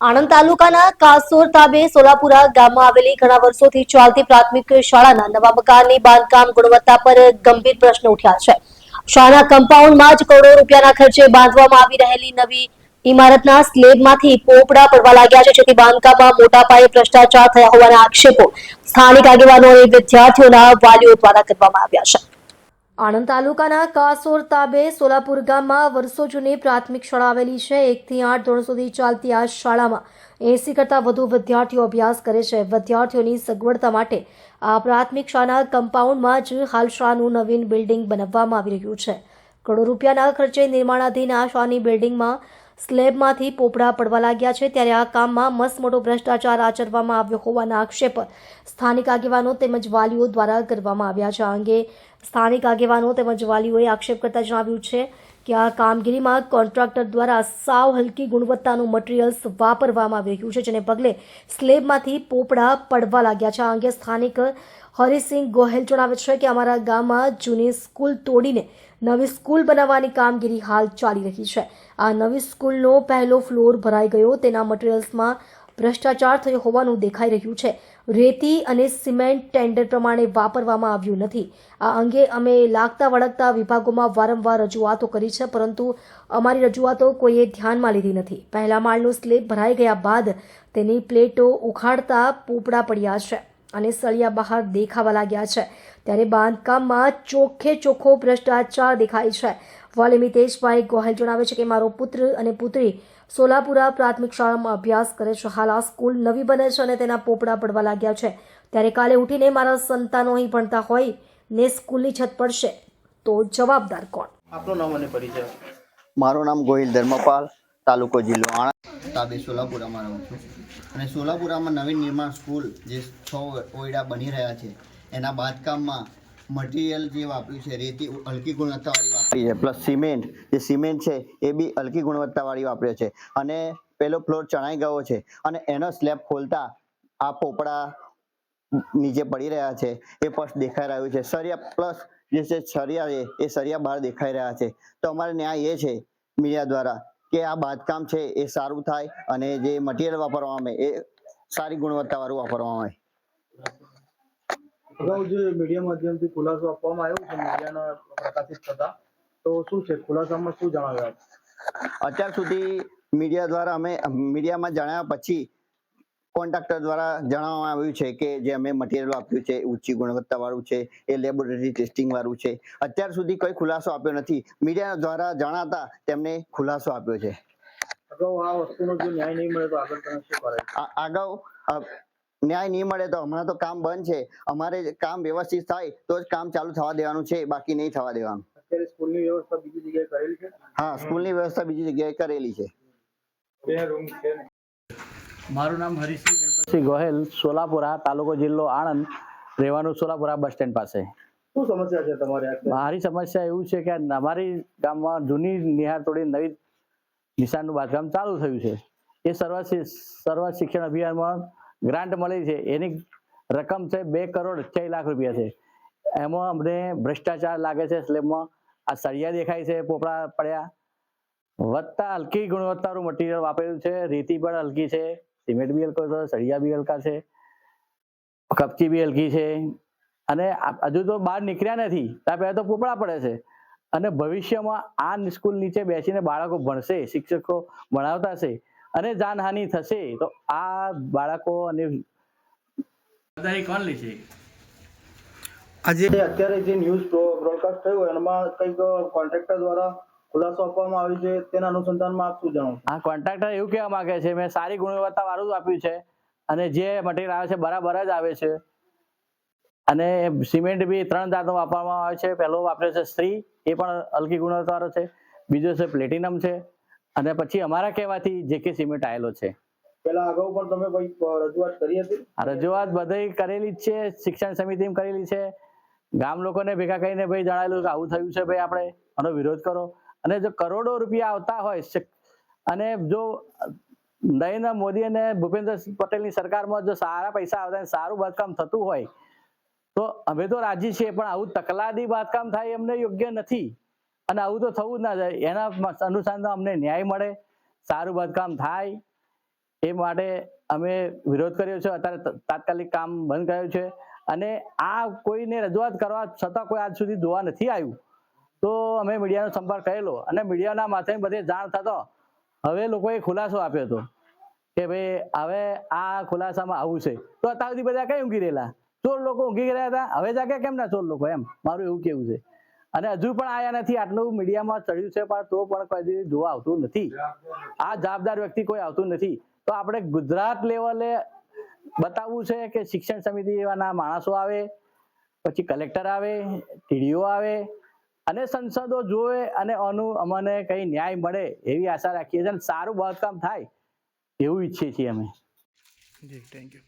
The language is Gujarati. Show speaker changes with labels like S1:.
S1: આણંદ તાલુકાના કાસોર તાબે સોલાપુરા ગામમાં આવેલી ઘણા વર્ષોથી ચાલતી પ્રાથમિક શાળાના નવા મકાનની બાંધકામ ગુણવત્તા પર ગંભીર પ્રશ્ન ઉઠ્યા છે. શાળાના કમ્પાઉન્ડમાં જ કરોડો રૂપિયાના ખર્ચે બાંધવામાં આવી રહેલી નવી ઇમારતના સ્લેબમાંથી પોપડા પડવા લાગ્યા છે. જેથી બાંધકામમાં મોટા પાયે ભ્રષ્ટાચાર થયા હોવાના આક્ષેપો સ્થાનિક આગેવાનો અને વિદ્યાર્થીઓના વાલીઓ દ્વારા કરવામાં આવ્યા છે. આણંદ તાલુકાના કાસોર તાબે સોલાપુર ગામમાં વર્ષો જૂની પ્રાથમિક શાળા આવેલી છે. એકથી આઠ ધોરણ સુધી ચાલતી આ શાળામાં એસી કરતાં વધુ વિદ્યાર્થીઓ અભ્યાસ કરે છે. વિદ્યાર્થીઓની સગવડતા માટે આ પ્રાથમિક શાળાના કમ્પાઉન્ડમાં જ હાલ શાળાનું નવીન બિલ્ડિંગ બનાવવામાં આવી રહ્યું છે. કરોડો રૂપિયાના ખર્ચે નિર્માણાધીન આ શાળાની બિલ્ડિંગમાં સ્લેબમાંથી પોપડા પડવા લાગ્યા છે ત્યારે આ કામમાં મસ્ત મોટો ભ્રષ્ટાચાર આચરવામાં આવ્યો હોવાના આક્ષેપ સ્થાનિક આગેવાનો તેમજ વાલીઓ દ્વારા કરવામાં આવ્યા છે. આ અંગે સ્થાનિક આગેવાનો તેમજ વાલીઓએ આક્ષેપ કરતા જણાવ્યું છે કે આ કામગીરીમાં કોન્ટ્રાક્ટર દ્વારા સાવ હલકી ગુણવત્તાનું મટીરિયલ્સ વાપરવામાં આવી રહ્યું છે, જેને પગલે સ્લેબમાંથી પોપડા પડવા લાગ્યા છે. આ અંગે સ્થાનિક હરિસિંહ ગોહેલ જણાવે છે કે અમારા ગામમાં જૂની સ્કૂલ તોડીને નવી સ્કૂલ બનાવવાની કામગીરી હાલ ચાલી રહી છે. આ નવી સ્કૂલનો પહેલો ફ્લોર ભરાઈ ગયો. તેના મટીરિયલ્સમાં ભ્રષ્ટાચાર થયો હોવાનું દેખાઈ રહ્યું છે. રેતી અને સિમેન્ટ ટેન્ડર પ્રમાણે વાપરવામાં આવ્યું નથી. આ અંગે અમે લાગતા વળગતા વિભાગોમાં વારંવાર રજૂઆતો કરી છે, પરંતુ અમારી રજૂઆતો કોઈએ ધ્યાનમાં લીધી નથી. પહેલા માળનું સ્લેબ ભરાઈ ગયા બાદ તેની પ્લેટો ઉખાડતા પોપડા પડ્યા છે. અને સળિયા બહાર દેખાવા લાગ્યા છે. ત્યારે બાંધકામમાં ચોખ્ખે ચોખ્ખો ભ્રષ્ટાચાર દેખાય છે. વાલી મિતેશભાઈ ગોહેલ જણાવે છે કે મારો પુત્ર અને પુત્રી સોલાપુરા પ્રાથમિક શાળામાં અભ્યાસ કરે છે. હાલ આ સ્કૂલ નવી બને છે અને તેના પોપડા પડવા લાગ્યા છે. ત્યારે કાલે ઉઠીને મારા સંતાનો અહીં ભણતા હોય ને સ્કૂલની છત પડશે. તો જવાબદાર કોણ?
S2: આપનું નામ અને પરિચય.
S3: મારું નામ ગોહિલ ધર્મપાલ તાલુકો જિલ્લો આણંદ.
S2: તાબે સોલાપુરામાં રહું છું. અને સોલાપુરામાં નવીન નિર્માણ સ્કૂલ જે છ ઓયડા બની રહ્યા છે, એના બાંધકામમાં મટીરિયલ જે વાપર્યું છે, રેતી હલકી ગુણવત્તાવાળી વાપરી
S3: છે પ્લસ સિમેન્ટ, જે સિમેન્ટ છે, એ બી હલકી ગુણવત્તાવાળી વાપરે છે. અને પેલો ફ્લોર ચણાઈ ગયો છે, અને એનો સ્લેબ ખોલતા આ પોપડા નીચે પડી રહ્યા છે, એ પણ દેખાઈ રહ્યું છે. સરિયા પ્લસ જે છે, સરિયા એ સરિયા બહાર દેખાઈ રહ્યા છે. તો અમારે ન્યાય એ છે, મીડિયા દ્વારા કે આ બાંધકામ છે એ સારું થાય અને જે મટીરિયલ વાપરવામાં આવે એ સારી ગુણવત્તાવાળું વાપરવામાં આવે.
S4: અગાઉ જે મીડિયા માધ્યમથી ખુલાસો આપવામાં આવ્યો છે મીડિયાના પ્રકાશિત થતા તો શું છે? ખુલાસામાં શું જણાવ્યું
S3: અત્યાર સુધી મીડિયા દ્વારા અમે મીડિયામાં જણાવ્યા પછી કોન્ટ્રાક્ટર દ્વારા જણાવવામાં આવ્યું છે કે જે અમે મટીરિયલ આપ્યું છે ઊંચી ગુણવત્તા વાળું છે એ લેબોરેટરી ટેસ્ટિંગ વાળું છે. અત્યાર સુધી કોઈ ખુલાસો આપ્યો નથી. મીડિયા દ્વારા જણાતા તેમને ખુલાસો આપ્યો છે.
S4: અગાઉ આ વસ્તુનો જો ન્યાય નહીં મળે તો આગળ તમે શું કરે?
S3: અગાઉ ન્યાય નહીં મળે તો હમણાં તો કામ બંધ છે. અમારે કામ વ્યવસ્થિત થાય તો જ કામ ચાલુ થવા દેવાનું છે બાકી નહીં થવા દેવાનું.
S4: અત્યારે સ્કૂલની વ્યવસ્થા બીજી જગ્યાએ કરેલી છે?
S3: હા સ્કૂલની વ્યવસ્થા બીજી જગ્યાએ કરેલી છે.
S4: બે રૂમ છે
S5: મારું નામ હરીસિંહ ગણપતસિંહ ગોહેલ સોલાપુરા તાલુકો જિલ્લો આણંદ. રહેવાનું સોલાપુરા બસ સ્ટેન્ડ પાસે.
S4: શું સમસ્યા છે તમારે
S5: મારી સમસ્યા એવું છે કે અમારી ગામમાં જૂની નિહાર તોડી નવી નિશાનનું બાંધકામ ચાલુ થયું છે. એ સર્વ સર્વ શિક્ષણ અભિયાનમાં ગ્રાન્ટ મળી છે. એની રકમ છે બે કરોડ અઠ્યાવીસ લાખ રૂપિયા છે. એમાં અમને ભ્રષ્ટાચાર લાગે છે સ્લેબમાં આ સળિયા દેખાય છે પોપડા પડ્યા. વધતા હલકી ગુણવત્તાનું મટીરિયલ વાપરેલું છે. રેતી પણ હલકી છે. સિમેન્ટ બી હલકો છે સળિયા બી હલકા છે કપચી બી હલકી છે. અને હજુ તો બહાર નીકળ્યા નથી ત્યાં પહેલાં તો પોપડા પડે છે. અને ભવિષ્યમાં આ સ્કૂલ નીચે બેસીને બાળકો ભણશે શિક્ષકો ભણાવતા હશે અને જાનહાનિ થશે તો આ બાળકો અને જવાબદારી કોણ લેશે
S4: જે અત્યારે જે ન્યૂઝ બ્રોડકાસ્ટ થયું એમાં કંઈક કોન્ટ્રાક્ટર દ્વારા ખુલાસો આપવામાં આવ્યો છે તેના અનુસંધાનમાં આપ શું જણાવશો
S5: આ કોન્ટ્રાક્ટર એવું કહેવા માંગે છે મેં સારી ગુણવત્તા વાળું જ આપ્યું છે અને જે મટીરિયલ આવે છે બરાબર જ આવે છે. અને સિમેન્ટ બી ત્રણ જાતનો વાપરવામાં આવે છે પહેલો વાપરે છે સ્ત્રી એ પણ હલકી ગુણવત્તાવાળો છે. બીજો છે પ્લેટિનમ છે. અને પછી અમારા કહેવાથી જે કે સિમેન્ટ આવેલો છે.
S4: પેલા અગાઉ પણ તમે કંઈક રજૂઆત કરી હતી?
S5: રજૂઆત બધી કરેલી જ છે શિક્ષણ સમિતિમાં કરેલી છે. ગામ લોકોને ભેગા કરીને ભાઈ જણાવેલું કે આવું થયું છે ભાઈ આપણે આનો વિરોધ કરો. અને જો કરોડો રૂપિયા આવતા હોય અને જો નરેન્દ્ર મોદી અને ભૂપેન્દ્ર પટેલની સરકારમાં જો સારા પૈસા આવતા સારું બાંધકામ થતું હોય, તો અમે તો રાજી છીએ, પણ આવું તકલાદી બાંધકામ થાય એમને યોગ્ય નથી. અને આવું તો થવું જ ના જાય એના અનુસાર અમને ન્યાય મળે, સારું બાંધકામ થાય. એ માટે અમે વિરોધ કર્યો છે. અત્યારે તાત્કાલિક કામ બંધ કર્યું છે. અને આ કોઈને રજૂઆત કરવા છતાં કોઈ આજ સુધી જોવા નથી આવ્યું. તો અમે મીડિયાનો સંપર્ક કરેલો અને મીડિયાના માથે બધે જાણ થતો. હવે લોકોએ ખુલાસો આપ્યો હતો કે ભાઈ હવે આ ખુલાસામાં આવું છે. તો અત્યાર સુધી બધા કઈ ઊંઘી રહેલા? ચોર લોકો ઊંઘી રહ્યા હતા. હવે જાગે કેમ ના ચોર લોકો એમ? મારું એવું કેવું છે. અને હજુ પણ આયા નથી. આટલું મીડિયામાં ચડ્યું છે પણ તો પણ કોઈ જોવા આવતું નથી. આ જવાબદાર વ્યક્તિ કોઈ આવતું નથી. તો આપણે ગુજરાત લેવલે બતાવવું છે કે શિક્ષણ સમિતિ એવાના માણસો આવે, પછી કલેક્ટર આવે, ટીડીઓ આવે અને સંસદો જોવે અને આનું અમને કઈ ન્યાય મળે એવી આશા રાખીએ છીએ અને સારું બાંધકામ થાય એવું ઈચ્છીએ છીએ અમે.
S6: જી થેન્ક યુ